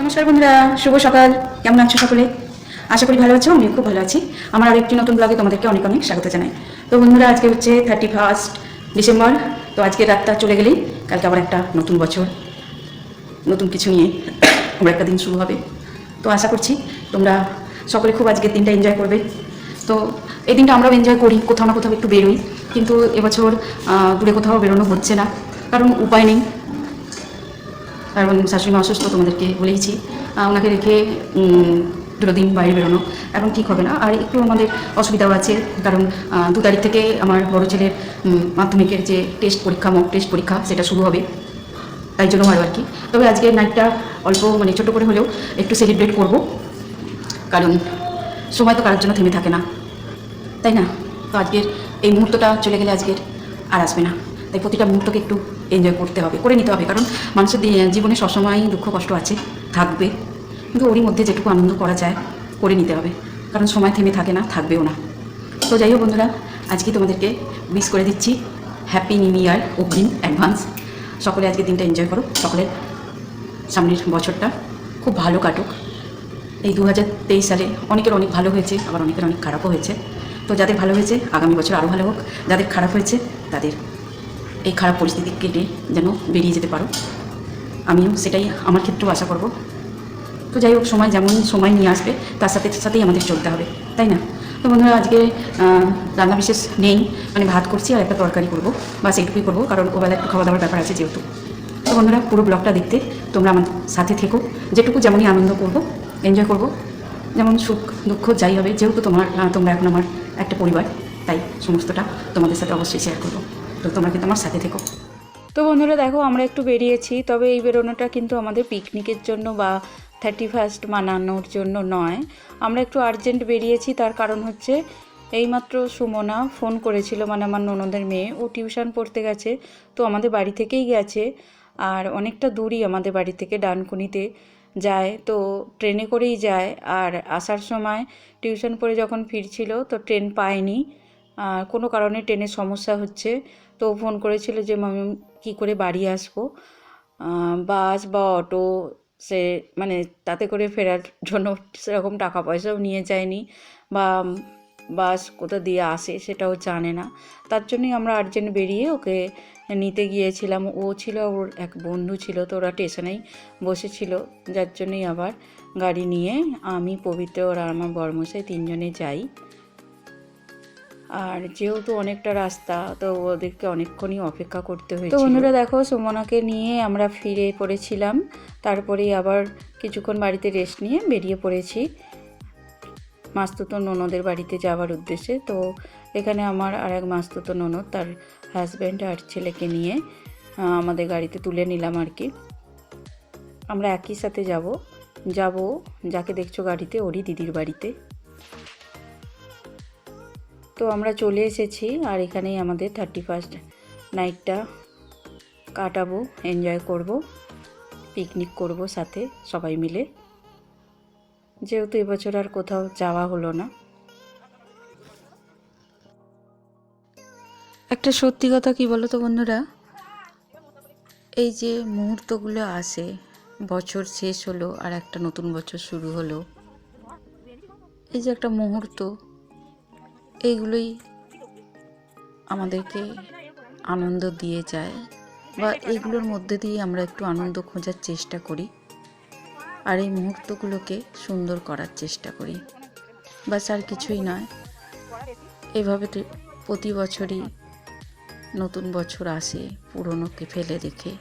নমস্কার বন্ধুরা, শুভ সকাল। কেমন আছো সকলে? আশা করি ভালো আছো, আমিও খুব ভালো আছি। আমার আর একটি নতুন ব্লগে তোমাদেরকে অনেক অনেক স্বাগত জানাই। তো বন্ধুরা, আজকে হচ্ছে থার্টি ফার্স্ট ডিসেম্বর তো আজকে রাতটা চলে গেলেই কালকে আবার একটা নতুন বছর, নতুন কিছু নিয়ে আমার একটা দিন শুরু হবে। তো আশা করছি তোমরা সকলে খুব আজকের দিনটা এনজয় করবে। তো এই দিনটা আমরাও এনজয় করি, কোথাও না কোথাও একটু বেরোই। কিন্তু এবছর দূরে কোথাও বেরোনো হচ্ছে না। কারণ উপায় নেই। কারণ শাশুড়ি মা অসুস্থ, তোমাদেরকে বলেইছি। ওনাকে রেখে দুটো দিন বাইরে বেরোনো, এখন ঠিক হবে না। আর একটু আমাদের অসুবিধাও আছে, কারণ দু তারিখ থেকে আমার বড় ছেলের মাধ্যমিকের যে টেস্ট পরীক্ষা মক টেস্ট পরীক্ষা, সেটা শুরু হবে। তাই জন্য আরও আর কি। তবে আজকে নাইটটা অল্প মানে ছোটো করে হলেও একটু সেলিব্রেট করব। কারণ সময় তো কারোর জন্য থেমে থাকে না। তাই না? তো আজকের এই মুহূর্তটা চলে গেলে আজকের আর আসবে না। তাই প্রতিটা মুহূর্তকে একটু এনজয় করতে হবে, করে নিতে হবে। কারণ মানুষের জীবনে সবসময়ই দুঃখ, কষ্ট আছে, থাকবে। কিন্তু ওরই মধ্যে যেটুকু আনন্দ করা যায়, করে নিতে হবে। কারণ সময় থেমে থাকে না, থাকবেও না। তো যাই হোক বন্ধুরা, আজকে তোমাদেরকে মিস করে দিচ্ছি। হ্যাপি নিউ ইয়ার অগ্রিম অ্যাডভান্স সকলে আজকে দিনটা এনজয় করো। সকলের সামনের বছরটা খুব ভালো কাটুক। এই দু হাজার তেইশ সালে অনেকের অনেক ভালো হয়েছে, আবার অনেকের অনেক খারাপও হয়েছে। তো যাদের ভালো হয়েছে, আগামী বছর আরও ভালো হোক। যাদের খারাপ হয়েছে, তাদের এই খারাপ পরিস্থিতি কেটে যেন বেরিয়ে যেতে পারো। আমিও সেটাই আমার ক্ষেত্রেও আশা করব। তো যাই হোক, সময় যেমন সময় নিয়ে আসবে, তার সাথে সাথেই আমাদের চলতে হবে, তাই না? তো বন্ধুরা, আজকে রান্না বিশেষ নেই মানে ভাত করছি আর একটা তরকারি করব বা সেইটুকুই করব, কারণ ওবেলা একটু খাওয়া দাওয়ার ব্যাপার আছে যেহেতু। তো বন্ধুরা, পুরো ব্লগটা দেখতে তোমরা আমার সাথে থেকো, যেটুকু যেমনই আনন্দ করব এনজয় করব, যেমন সুখ, দুঃখ যাই হবে, যেহেতু তোমার তোমরা এখন আমার একটা পরিবার, তাই সমস্তটা তোমাদের সাথে অবশ্যই শেয়ার করব। তো তোমরা কিন্তু আমার সাথে থেকো? তো বন্ধুরা দেখো, আমরা একটু বেরিয়েছি, তবে এই বেরোনোটা কিন্তু আমাদের পিকনিকের জন্য বা থার্টি ফার্স্ট মানানোর জন্য নয়। আমরা একটু আর্জেন্ট বেরিয়েছি, তার কারণ হচ্ছে এইমাত্র সুমনা ফোন করেছিল মানে আমার ননদের মেয়ে, ও টিউশন পড়তে গেছে, তো আমাদের বাড়ি থেকেই গেছে, আর অনেকটা দূরই আমাদের বাড়ি থেকে ডানকুনিতে যায়, তো ট্রেনে করেই যায়, আর আসার সময় টিউশন পড়ে যখন ফিরছিল, তো ট্রেন পায়নি আর কোনো কারণে ট্রেনের সমস্যা হচ্ছে তো ফোন করেছিল যে, মামি কী করে বাড়ি আসব? বাস বা অটো, সে মানে তাতে করে ফেরার জন্য সেরকম টাকা পয়সাও নিয়ে যায়নি বা বাস কোথা দিয়ে আসে সেটাও জানে না। তার জন্যই আমরা আর্জেন্ট বেরিয়ে ওকে নিতে গিয়েছিলাম। ও ছিল ওর এক বন্ধু ছিল তো ওরা স্টেশনেই বসেছিল। যার জন্যই আবার গাড়ি নিয়ে আমি, পবিত্র ওরা আমার বর্মশাই তিনজনে যাই। আর যেহেতু অনেকটা রাস্তা তো ওদেরকে অনেকক্ষণই অপেক্ষা করতে হয়েছিল। তো বন্ধুরা দেখো সুমনাকে নিয়ে আমরা ফিরে পড়েছিলাম। তারপরেই আবার কিছুক্ষণ বাড়িতে রেস্ট নিয়ে বেরিয়ে পড়েছি। মাস্তুতো ননদের বাড়িতে যাওয়ার উদ্দেশ্যে। তো এখানে আমার আর এক মাস্তুতো ননদ তার হাজব্যান্ড আর ছেলেকে নিয়ে আমাদের গাড়িতে তুলে নিলাম আর কি। আমরা একই সাথে যাব। যাব যাকে দেখছ গাড়িতে ওরই দিদির বাড়িতে। তো আমরা চলে এসেছি আর এখানেই আমাদের থার্টি ফার্স্ট নাইটটা কাটাবো এনজয় করব পিকনিক করব সাথে সবাই মিলে। যেহেতু এবছর আর কোথাও যাওয়া হলো না। একটা সত্যি কথা কী বলো তো বন্ধুরা? এই যে মুহূর্তগুলো আসে, বছর শেষ হলো আর একটা নতুন বছর শুরু হলো। এই যে একটা মুহূর্ত এইগুলোই আমাদেরকে আনন্দ দিয়ে যায় বা এইগুলোর মধ্যে দিয়ে আমরা একটু আনন্দ খোঁজার চেষ্টা করি আর এই মুহূর্তগুলোকে সুন্দর করার চেষ্টা করি। বাস আর কিছুই নয়। এভাবে প্রতি বছরই নতুন বছর আসে, পুরনোকে ফেলে রেখে।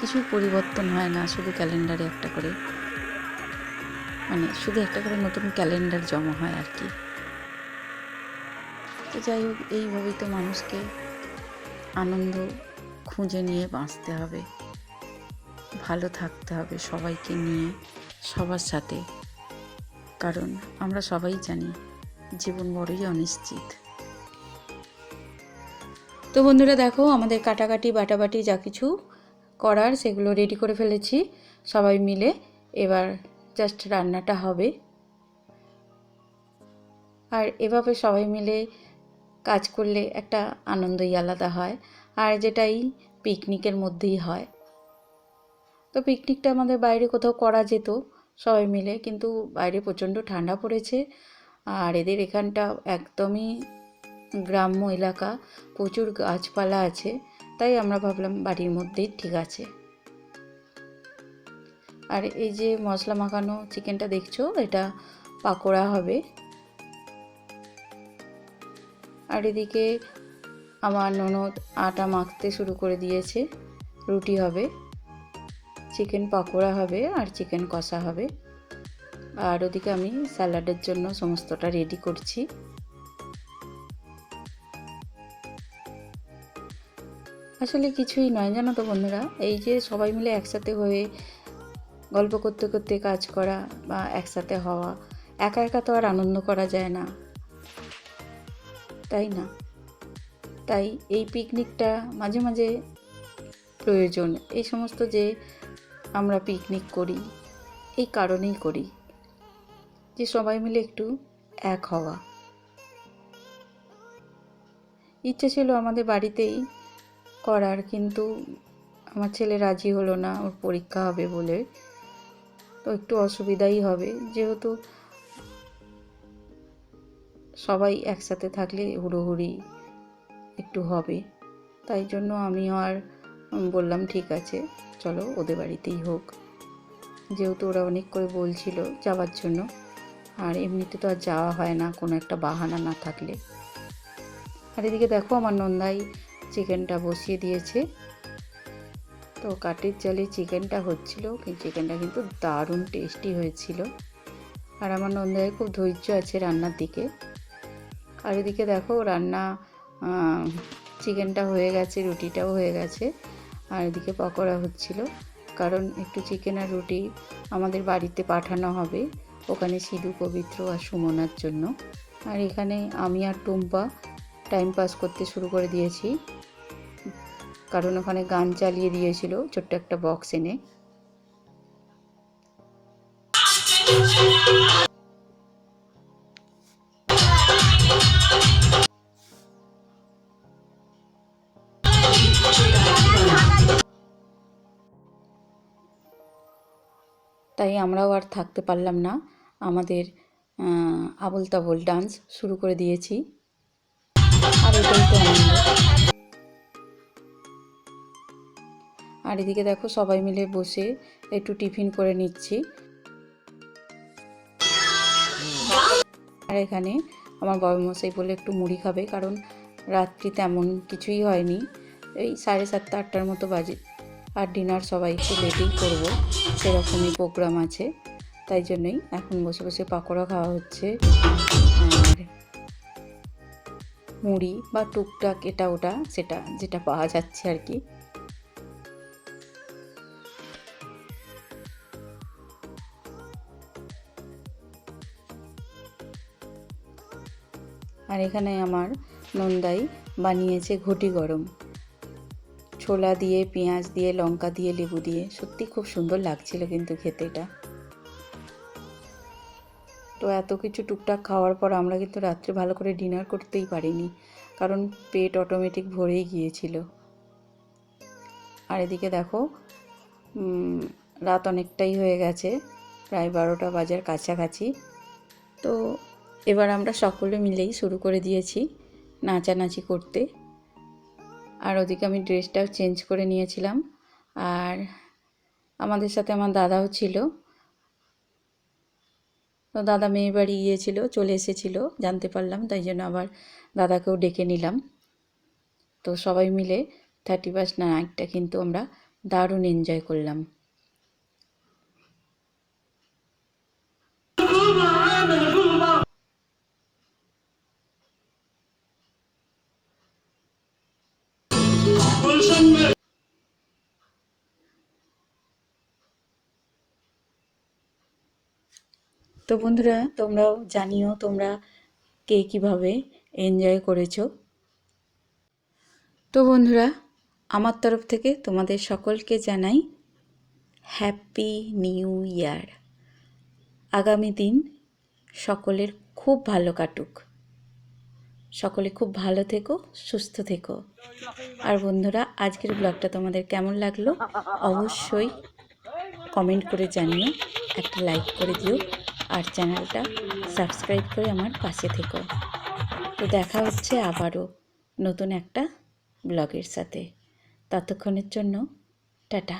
কিছু পরিবর্তন হয় না, শুধু ক্যালেন্ডারে একটা করে। মানে শুধু একটা করে নতুন ক্যালেন্ডার জমা হয় আর কি। তো যাই হোক, এইভাবেই তো মানুষকে আনন্দ খুঁজে নিয়ে বাঁচতে হবে। ভালো থাকতে হবে সবাইকে নিয়ে, সবার সাথে। কারণ আমরা সবাই জানি জীবন বড়ই অনিশ্চিত। তো বন্ধুরা দেখো, আমাদের কাটাকাটি, বাটাবাটি যা কিছু করার সেগুলো রেডি করে ফেলেছি সবাই মিলে। এবার জাস্ট রান্নাটা হবে। আর এভাবে সবাই মিলে কাজ করলে একটা আনন্দই আলাদা হয়, আর যেটাই পিকনিকের মধ্যেই হয়। তো পিকনিকটা আমাদের বাইরে কোথাও করা যেত সবাই মিলে, কিন্তু বাইরে প্রচণ্ড ঠান্ডা পড়েছে, আর এদের এখানটা একদমই গ্রাম্য এলাকা, প্রচুর গাছপালা আছে, তাই আমরা ভাবলাম বাড়ির মধ্যেই ঠিক আছে। আর এই যে মশলা মাখানো চিকেনটা দেখছ, এটা পাকোড়া হবে। আর এদিকে আমার ননদ আটা মাখতে শুরু করে দিয়েছে। রুটি হবে, চিকেন পাকোড়া হবে আর চিকেন কষা হবে। আর ওদিকে আমি স্যালাডের জন্য সমস্তটা রেডি করছি। আসলে কিছুই নয় জানো তো বন্ধুরা, এই যে সবাই মিলে একসাথে হয়ে গল্প করতে করতে কাজ করা বা একসাথে হওয়া, একা একা তো আর আনন্দ করা যায় না। তাই না? তাই এই পিকনিকটা মাঝে মাঝে প্রয়োজন। এই সমস্ত যে আমরা পিকনিক করি, এই কারণেই করি যে সবাই মিলে একটু এক হওয়া। ইচ্ছে ছিল আমাদের বাড়িতেই করার, কিন্তু আমার ছেলে রাজি হলো না, ওর পরীক্ষা হবে বলে। তো একটু অসুবিধাই হবে। যেহেতু সবাই একসাথে থাকলে হুড়োহুড়ি একটু হবে। তাই জন্য আমিও আর বললাম, ঠিক আছে, চলো ওদের বাড়িতেই হোক। যেহেতু ওরা অনেক করে বলছিল যাওয়ার জন্য, আর এমনিতে তো আর যাওয়া হয় না, কোনো একটা বাহানা না থাকলে। আর এদিকে দেখো আমার নন্দাই চিকেনটা বসিয়ে দিয়েছে। তো কাঠের জালে চিকেনটা হচ্ছিল চিকেনটা কিন্তু দারুণ টেস্টি হয়েছিল। আর আমার নন্দায় খুব ধৈর্য আছে রান্নার দিকে। আর এদিকে দেখো রান্না চিকেনটা হয়ে গেছে, রুটিটাও হয়ে গেছে। আর এদিকে পকোড়া হচ্ছিল, কারণ একটু চিকেন আর রুটি আমাদের বাড়িতে পাঠানো হবে, ওখানে সিধু, পবিত্র আর সুমনার জন্য। আর এখানে আমি আর টুম্পা টাইম পাস করতে শুরু করে দিয়েছি, কারণ ওখানে গান চালিয়ে দিয়েছিল, ছোট্ট একটা বক্স এনে। তাই আমরাও আর থাকতে পারলাম না। আমাদের আবোল তাবোল ডান্স শুরু করে দিয়েছি। আর এদিকে দেখো সবাই মিলে বসে একটু টিফিন করে নিচ্ছি। আর এখানে আমার বাবা মশাই বলে একটু মুড়ি খাবে, কারণ রাত্রি তেমন কিছুই হয়নি। এই সাড়ে সাতটা, আটটার মতো বাজে। আর ডিনার সবাই একটু লেটেই করব, সেরকমই প্রোগ্রাম আছে। তাই জন্যই এখন বসে বসে পাকোড়া খাওয়া হচ্ছে। আর মুড়ি বা টুকটাক এটা ওটা, সেটা যেটা পাওয়া যাচ্ছে আর কি। আর এখানে আমার নন্দাই বানিয়েছে ঘটি গরম। ছোলা দিয়ে, পেঁয়াজ দিয়ে, লঙ্কা দিয়ে, লেবু দিয়ে। সত্যি খুব সুন্দর লাগছিল কিন্তু খেতে এটা। তো এত কিছু টুকটাক খাওয়ার পর আমরা কিন্তু রাত্রে ভালো করে ডিনার করতেই পারিনি। কারণ পেট অটোমেটিক ভরেই গিয়েছিল। আর এদিকে দেখো রাত অনেকটাই হয়ে গেছে। প্রায় বারোটা বাজার কাছাকাছি। তো এবার আমরা সকলে মিলেই শুরু করে দিয়েছি নাচানাচি করতে। আর ওদিকে আমি ড্রেসটাও চেঞ্জ করে নিয়েছিলাম। আর আমাদের সাথে আমার দাদাও ছিল। তো দাদা মেয়ে বাড়ি গিয়েছিল, চলে এসেছিল, জানতে পারলাম, তাই জন্য আবার দাদাকেও ডেকে নিলাম। তো সবাই মিলে থার্টি ফার্স্ট নাইটটা কিন্তু আমরা দারুণ এনজয় করলাম। তো বন্ধুরা, তোমরাও জানিও তোমরা কে কীভাবে এনজয় করেছ। তো বন্ধুরা, আমার তরফ থেকে তোমাদের সকলকে জানাই হ্যাপি নিউ ইয়ার আগামী দিন সকলের খুব ভালো কাটুক। সকলে খুব ভালো থেকো, সুস্থ থেকো। আর বন্ধুরা, আজকের ব্লগটা তোমাদের কেমন লাগল? অবশ্যই কমেন্ট করে জানিও, একটা লাইক করে দিও। আর চ্যানেলটা সাবস্ক্রাইব করে আমার পাশে থেকো। তো দেখা হচ্ছে আবারও নতুন একটা ব্লগের সাথে। ততক্ষণের জন্য টাটা।